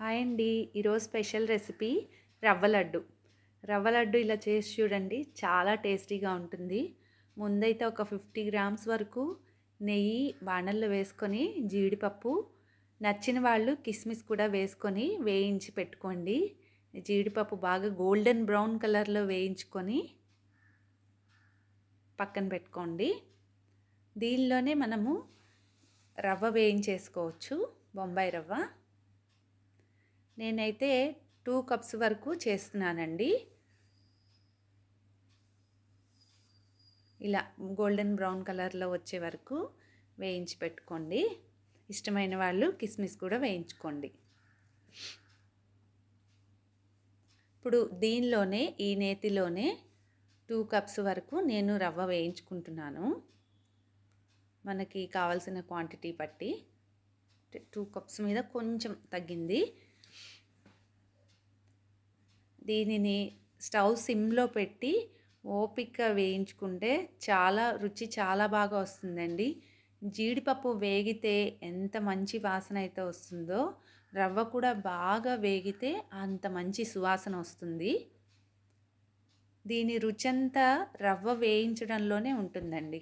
Hi అండి. ఈరోజు special recipe రవ్వ లడ్డు. రవ్వ లడ్డు ఇలా చేసి చూడండి చాలా టేస్టీగా ఉంటుంది. ముందైతే ఒక ఫిఫ్టీ గ్రామ్స్ వరకు నెయ్యి బాణల్లో వేసుకొని జీడిపప్పు నచ్చిన వాళ్ళు కిస్మిస్ కూడా వేసుకొని వేయించి పెట్టుకోండి. జీడిపప్పు బాగా గోల్డెన్ బ్రౌన్ కలర్లో వేయించుకొని పక్కన పెట్టుకోండి. దీనిలోనే మనము రవ్వ వేయించేసుకోవచ్చు బొంబాయి రవ్వ. నేనైతే టూ కప్స్ వరకు చేస్తున్నానండి. ఇలా గోల్డెన్ బ్రౌన్ కలర్లో వచ్చే వరకు వేయించి పెట్టుకోండి. ఇష్టమైన వాళ్ళు కిస్మిస్ కూడా వేయించుకోండి. ఇప్పుడు దీనిలోనే ఈ నేతిలోనే టూ కప్స్ వరకు నేను రవ్వ వేయించుకుంటున్నాను. మనకి కావాల్సిన క్వాంటిటీ బట్టి. టూ కప్స్ మీద కొంచెం తగ్గింది. దీనిని స్టవ్ సిమ్లో పెట్టి ఓపిక వేయించుకుంటే చాలా రుచి చాలా బాగా వస్తుందండి. జీడిపప్పు వేగితే ఎంత మంచి వాసన అయితే వస్తుందో రవ్వ కూడా బాగా వేగితే అంత మంచి సువాసన వస్తుంది. దీని రుచంతా రవ్వ వేయించడంలోనే ఉంటుందండి.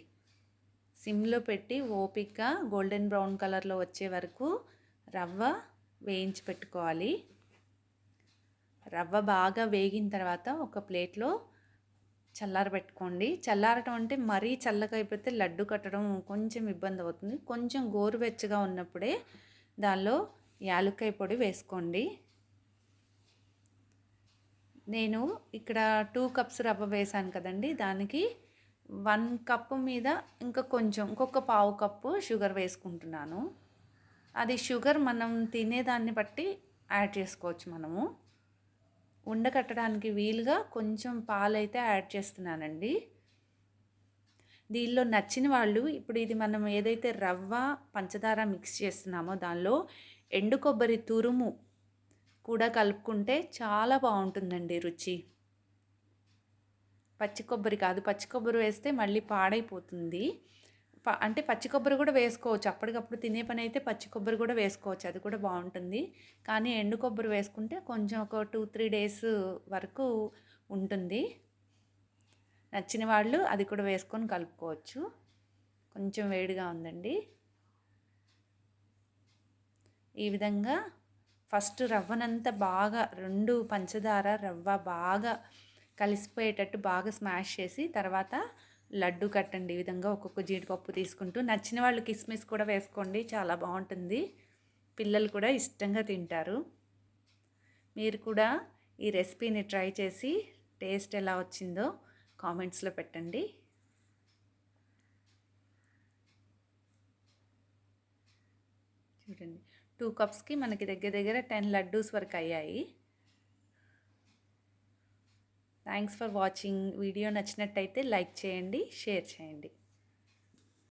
సిమ్లో పెట్టి ఓపిక గోల్డెన్ బ్రౌన్ కలర్లో వచ్చే వరకు రవ్వ వేయించి పెట్టుకోవాలి. రవ్వ బాగా వేగిన తర్వాత ఒక ప్లేట్లో చల్లారబెట్టుకోండి చల్లారటం అంటే మరీ చల్లగా అయిపోతే లడ్డు కట్టడం కొంచెం ఇబ్బంది అవుతుంది. కొంచెం గోరువెచ్చగా ఉన్నప్పుడే దానిలో యాలక్కాయ పొడి వేసుకోండి. నేను ఇక్కడ టూ కప్స్ రవ్వ వేసాను కదండి. దానికి వన్ కప్పు మీద ఇంకా కొంచెం ఇంకొక పావు కప్పు షుగర్ వేసుకుంటున్నాను. అది షుగర్ మనం తినేదాన్ని బట్టి యాడ్ చేసుకోవచ్చు మనము. ఉండకట్టడానికి వీలుగా కొంచెం పాలైతే యాడ్ చేస్తున్నానండి. దీనిలో నచ్చిన వాళ్ళు ఇప్పుడు ఇది మనం ఏదైతే రవ్వ పంచదార మిక్స్ చేస్తున్నామో దానిలో ఎండు కొబ్బరి తురుము కూడా కలుపుకుంటే చాలా బాగుంటుందండి రుచి. పచ్చి కొబ్బరి కాదు పచ్చి కొబ్బరి వేస్తే మళ్ళీ పాడైపోతుంది. అంటే పచ్చి కొబ్బరి కూడా వేసుకోవచ్చు. అప్పటికప్పుడు తినే పని అయితే పచ్చి కొబ్బరి కూడా వేసుకోవచ్చు. అది కూడా బాగుంటుంది. కానీ ఎండు కొబ్బరి వేసుకుంటే కొంచెం ఒక టూ త్రీ డేస్ వరకు ఉంటుంది. నచ్చిన వాళ్ళు అది కూడా వేసుకొని కలుపుకోవచ్చు. కొంచెం వేడిగా ఉందండి. ఈ విధంగా ఫస్ట్ రవ్వనంతా బాగా రెండు పంచదార రవ్వ బాగా కలిసిపోయేటట్టు బాగా స్మాష్ చేసి తర్వాత లడ్డు కట్టండి ఈ విధంగా ఒక్కొక్క జీడిపప్పు తీసుకుంటూ నచ్చిన వాళ్ళు కిస్మిస్ కూడా వేసుకోండి చాలా బాగుంటుంది. పిల్లలు కూడా ఇష్టంగా తింటారు. మీరు కూడా ఈ రెసిపీని ట్రై చేసి టేస్ట్ ఎలా వచ్చిందో కామెంట్స్లో పెట్టండి. చూడండి టూ కప్స్కి మనకి దగ్గర దగ్గర టెన్ లడ్డూస్ వరకు అయ్యాయి. Thanks for watching. వీడియో నచ్చినట్టయితే లైక్ చేయండి షేర్ చేయండి.